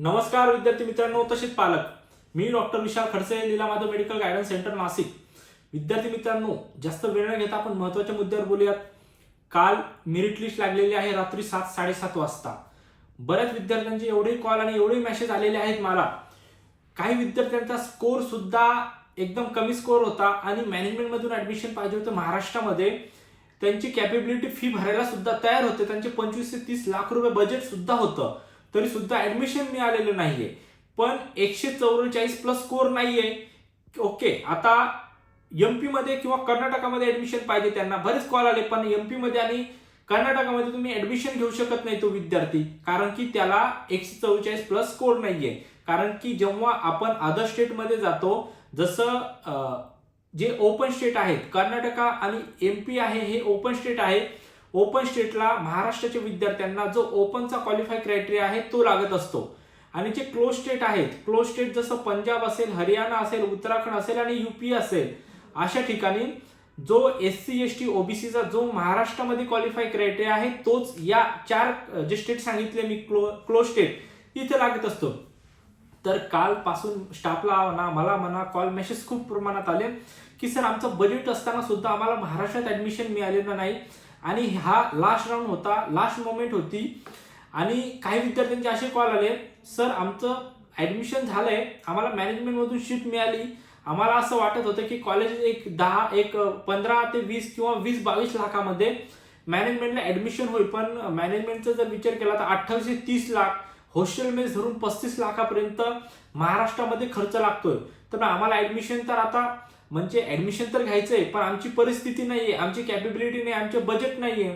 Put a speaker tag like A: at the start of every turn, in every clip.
A: नमस्कार विद्यार्थी मित्रांनो तसेच पालक. मी doctor Vishal Khadse Leela Madhav medical guidance centre Nashik. विद्यार्थी मित्रांनो जास्त वेळ न घेता आपण महत्त्वाच्या मुद्द्यावर बोलूयात. काल मेरिट लिस्ट लागलेली आहे रात्री सात साडेसात वाजता. बऱ्याच विद्यार्थ्यांचे एवढे कॉल आणि एवढे मेसेज आलेले आहेत मला. काही विद्यार्थ्यांचा स्कोर सुद्धा एकदम कमी स्कोर होता आणि मॅनेजमेंटमधून ऍडमिशन पाहिजे होतं महाराष्ट्रामध्ये. त्यांची कॅपेबिलिटी फी भरायला सुद्धा तयार होते. त्यांचे पंचवीस ते तीस लाख रुपये बजेट सुद्धा होतं. तरी सुद्धा ऍडमिशन मिळालेलं नाहीये. पण एकशे चौवेचाळीस प्लस स्कोर नाहीये. ओके आता एमपी मध्ये किंवा कर्नाटकामध्ये ऍडमिशन पाहिजे त्यांना. बरेच कॉल आले पण एमपी मध्ये आणि कर्नाटकामध्ये तुम्ही ऍडमिशन घेऊ शकत नाही तो विद्यार्थी. कारण की त्याला एकशे चौवेचाळीस प्लस स्कोर नाहीये. कारण की जेव्हा आपण अदर स्टेटमध्ये जातो जसं जे ओपन स्टेट आहेत कर्नाटका आणि एमपी आहे हे ओपन स्टेट आहे ओपन स्टेटला महाराष्ट्राच्या विद्यार्थ्यांना जो ओपनचा क्वालिफाय क्रायटेरिया आहे तो लागत असतो. आणि जे क्लोज स्टेट आहेत क्लोज स्टेट जसं पंजाब असेल हरियाणा असेल उत्तराखंड असेल आणि युपी असेल अशा ठिकाणी जो एस सी एस टी ओबीसीचा जो महाराष्ट्रामध्ये क्वालिफाय क्रायटेरिया आहे तोच या चार जे स्टेट सांगितले मी क्लो क्लोज स्टेट इथे लागत असतो. तर कालपासून स्टाफला म्हणा मला म्हणा कॉल मेसेज खूप प्रमाणात आले की सर आमचं बजेट असताना सुद्धा आम्हाला महाराष्ट्रात ऍडमिशन मिळालेलं नाही. आणि हा लास्ट राऊंड होता. लास्ट मोमेंट होती. आणि काही विद्यार्थ्यांचे असे कॉल आले सर आमचं ॲडमिशन झालं आहे आम्हाला मॅनेजमेंटमधून शीट मिळाली. आम्हाला असं वाटत होतं की कॉलेज एक दहा एक पंधरा ते वीस किंवा वीस बावीस लाखामध्ये मॅनेजमेंटला ॲडमिशन होईल. पण मॅनेजमेंटचा जर विचार केला तर अठ्ठावीस ते तीस लाख हॉस्टेल मेस धरून पस्तीस लाखापर्यंत महाराष्ट्रामध्ये खर्च लागतोय. तर आम्हाला ॲडमिशन तर आता म्हणजे ऍडमिशन तर घ्यायचं आहे पण आमची परिस्थिती नाहीये आमची कॅपेबिलिटी नाही आमचे बजेट नाहीये.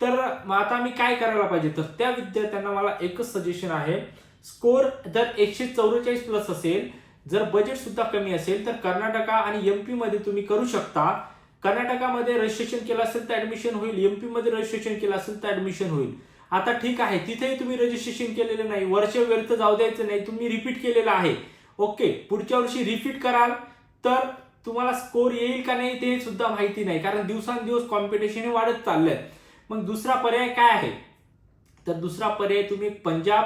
A: तर मग आता आम्ही काय करायला पाहिजे? तर त्या विद्यार्थ्यांना मला एकच सजेशन आहे. स्कोर जर एकशे चौवेचाळीस प्लस असेल जर बजेट सुद्धा कमी असेल तर कर्नाटका आणि एमपी मध्ये तुम्ही करू शकता. कर्नाटकामध्ये रजिस्ट्रेशन केलं असेल तर ऍडमिशन होईल एमपी मध्ये रजिस्ट्रेशन केलं असेल तर ऍडमिशन होईल. आता ठीक आहे तिथेही तुम्ही रजिस्ट्रेशन केलेलं नाही. वर्ष व्यर्थ जाऊ द्यायचं नाही तुम्ही रिपीट केलेलं आहे. ओके पुढच्या वर्षी रिपीट कराल तर तुम्हाला स्कोर येईल का नाही ते सुद्धा माहिती नाही. कारण दिवसांदिवस कॉम्पिटिशन हे वाढत चाललंय. मग दुसरा पर्याय काय आहे? तर दुसरा पर्याय तुम्ही पंजाब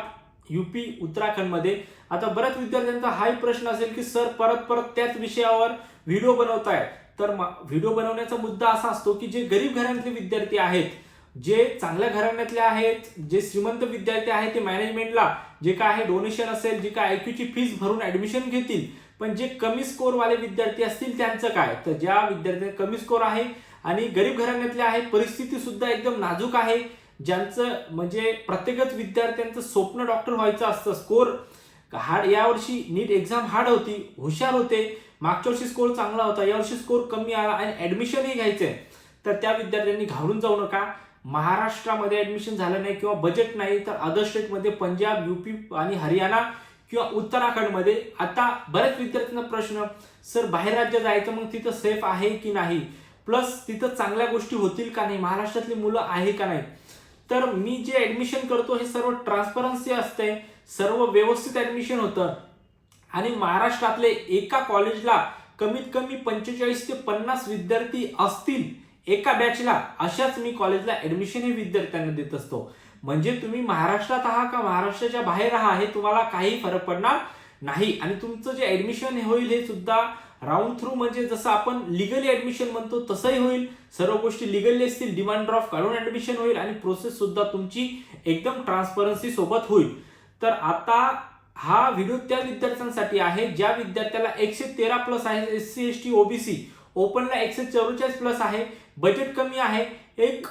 A: युपी उत्तराखंडमध्ये. आता बऱ्याच विद्यार्थ्यांचा हाही प्रश्न असेल की सर परत परत त्याच विषयावर व्हिडिओ बनवताय. तर व्हिडिओ बनवण्याचा मुद्दा असा असतो की जे गरीब घराण्यातले विद्यार्थी आहेत जे चांगल्या घराण्यातले आहेत जे श्रीमंत विद्यार्थी आहेत ते मॅनेजमेंटला जे काय आहे डोनेशन असेल जे काय आयक्यूची फीस भरून ऍडमिशन घेतील पण जे कमी स्कोर वाले विद्यार्थी असतील त्यांचं काय? तर ज्या विद्यार्थ्यांना कमी स्कोर आहे आणि गरीब घराण्यातले आहे परिस्थिती सुद्धा एकदम नाजूक आहे ज्यांचं म्हणजे प्रत्येकच विद्यार्थ्यांचं स्वप्न डॉक्टर व्हायचं असतं. स्कोर हार्ड यावर्षी नीट एक्झाम हार्ड होती हुशार होते. मागच्या वर्षी स्कोर चांगला होता यावर्षी स्कोर कमी आला आणि ऍडमिशनही आहे तर त्या विद्यार्थ्यांनी घाबरून जाऊ नका. महाराष्ट्रामध्ये ऍडमिशन झालं नाही किंवा बजेट नाही तर अदर स्टेटमध्ये पंजाब युपी आणि हरियाणा किंवा उत्तराखंडमध्ये आता बऱ्याच विद्यार्थ्यांना प्रश्न सर बाहेर राज्य जायचं मग तिथं सेफ आहे की नाही? प्लस तिथं चांगल्या गोष्टी होतील का नाही? महाराष्ट्रातली मुलं आहे का नाही? तर मी जे ऍडमिशन करतो हे सर्व ट्रान्सपरन्सी असते. सर्व व्यवस्थित ऍडमिशन होतं. आणि महाराष्ट्रातले एका कॉलेजला कमीत कमी पंचेचाळीस ते पन्नास विद्यार्थी असतील एका बॅचला अशाच मी कॉलेजला ऍडमिशन हे विद्यार्थ्यांना देत असतो. म्हणजे तुम्ही महाराष्ट्रात आहात का महाराष्ट्राच्या बाहेर आहात हे तुम्हाला काही फरक पडणार नाही. आणि तुमचं जे ऍडमिशन होईल हे सुद्धा राऊंड थ्रू म्हणजे जसं आपण लिगली ऍडमिशन म्हणतो तसंही होईल. सर्व गोष्टी लिगली असतील डिमांड ड्राफ्ट काढून ऍडमिशन होईल आणि प्रोसेस सुद्धा तुमची एकदम ट्रान्सपरन्सी सोबत होईल. तर आता हा व्हिडिओ त्या विद्यार्थ्यांसाठी आहे. ज्या विद्यार्थ्याला एकशे तेरा प्लस आहे S C S T OBC ओपनला एकशे चव्वेचाळीस प्लस आहे. बजेट कमी आहे. एक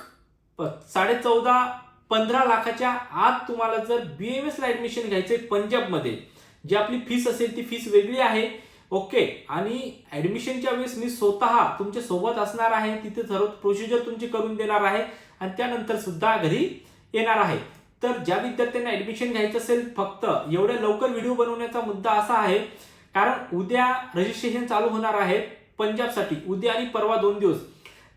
A: साडे चौदा पंधरा लाखाच्या आत तुम्हाला जर बी एम एसला ॲडमिशन घ्यायचं आहे पंजाबमध्ये जी आपली फीस असेल ती फीस वेगळी आहे. ओके आणि ऍडमिशनच्या वेळेस मी स्वतः तुमच्यासोबत असणार आहे. तिथे सर्व प्रोसिजर तुमची करून देणार आहे. आणि त्यानंतर सुद्धा घरी येणार आहे. तर ज्या विद्यार्थ्यांना ऍडमिशन घ्यायचं असेल फक्त एवढ्या लवकर व्हिडिओ बनवण्याचा मुद्दा असा आहे. कारण उद्या रजिस्ट्रेशन चालू होणार आहे. पंजाबसाठी उद्या आणि परवा दोन दिवस.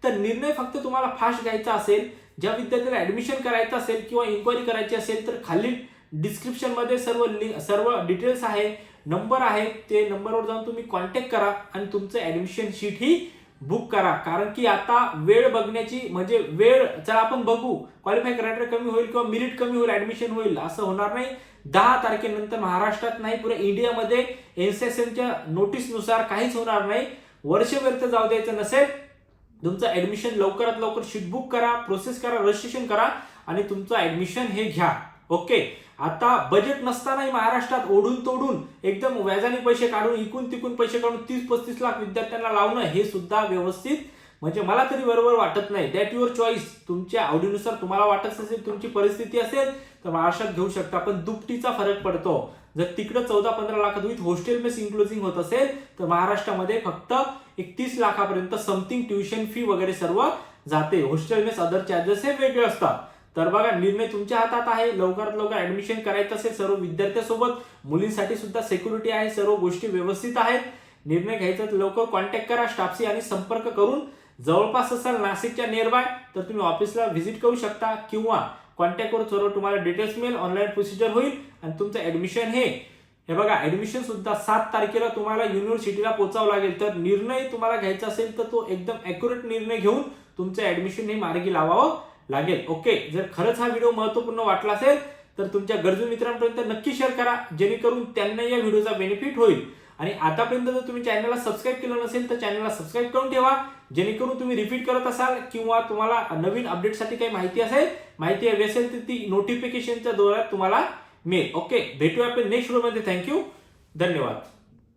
A: तर निर्णय फक्त तुम्हाला फास्ट घ्यायचा असेल ज्या विद्यार्थ्याला ॲडमिशन करायचं असेल किंवा इन्क्वायरी करायची असेल तर खाली डिस्क्रिप्शनमध्ये सर्व लिंक सर्व डिटेल्स आहे नंबर आहे ते नंबरवर जाऊन तुम्ही कॉन्टॅक्ट करा आणि तुमचं ॲडमिशन शीट ही बुक करा. कारण की आता वेळ बघण्याची म्हणजे वेळ चला आपण बघू क्वालिफाय क्रायटेरिया कमी होईल किंवा मिरिट कमी होईल ऍडमिशन होईल असं होणार नाही. दहा तारखेनंतर महाराष्ट्रात नाही पुऱ्या इंडियामध्ये एनसीएसएनच्या नोटीसनुसार काहीच होणार नाही. वर्ष व्यर्थ जाऊ द्यायचं नसेल तुमचं ऍडमिशन लवकरात लवकर शीट बुक करा प्रोसेस करा रजिस्ट्रेशन करा आणि तुमचं ऍडमिशन हे घ्या. ओके आता बजेट नसतानाही महाराष्ट्रात ओढून तोडून एकदम व्याजाने पैसे काढून इकून तिकून पैसे काढून तीस पस्तीस लाख विद्यार्थ्यांना लावणं हे सुद्धा व्यवस्थित म्हणजे मला तरी बरोबर वाटत नाही. दॅट युअर चॉईस तुमच्या आवडीनुसार तुम्हाला वाटत असेल तुमची परिस्थिती असेल तर महाराष्ट्रात घेऊ शकता. पण दुपटीचा फरक पडतो. जर तिकडं चौदा पंधरा लाखात विथ हॉस्टेल बेस इन्क्लुझिंग होत असेल तर महाराष्ट्रामध्ये फक्त एकतीस लाखापर्यंत समथिंग ट्युशन फी वगैरे सर्व जाते. हॉस्टेल मेस अदर चार्जेस हे वेगळे असतात. तर बघा निर्णय तुमच्या हातात आहे. लवकरात लवकर ऍडमिशन करायचं असेल सर्व विद्यार्थ्यांसोबत. मुलींसाठी सुद्धा सिक्युरिटी आहे. सर्व गोष्टी व्यवस्थित आहेत. निर्णय घ्यायचा तर लवकर कॉन्टॅक्ट करा. स्टाफशी आणि संपर्क करून जवळपास असाल नाशिकच्या नियरबाय तर तुम्ही ऑफिसला व्हिजिट करू शकता किंवा कॉन्टॅक्ट करून सर्व तुम्हाला डिटेल्स मिळेल ऑनलाईन प्रोसिजर होईल आणि तुमचं ऍडमिशन हे हे बघा ऍडमिशन सुद्धा सात तारखेला तुम्हाला युनिव्हर्सिटीला पोचावं लागेल. तर निर्णय तुम्हाला घ्यायचा असेल तर तो एकदम अॅक्युरेट निर्णय घेऊन तुमचं ऍडमिशन हे मार्गी लावावं लागेल. ओके जर खरंच हा व्हिडिओ महत्त्वपूर्ण वाटला असेल तर तुमच्या गरजू मित्रांपर्यंत नक्की शेअर करा जेणेकरून त्यांना या व्हिडिओचा बेनिफिट होईल. आणि आतापर्यंत जर तुम्ही चॅनलला सबस्क्राईब केलं नसेल तर चॅनलला सबस्क्राईब करून ठेवा. जेणेकरून तुम्ही रिपीट करत असाल किंवा तुम्हाला नवीन अपडेटसाठी काही माहिती असेल माहिती हवी असेल तर ती नोटिफिकेशनच्या द्वारा तुम्हाला मिळेल. ओके भेटूया आपण नेक्स्ट व्हिडिओमध्ये थँक्यू धन्यवाद.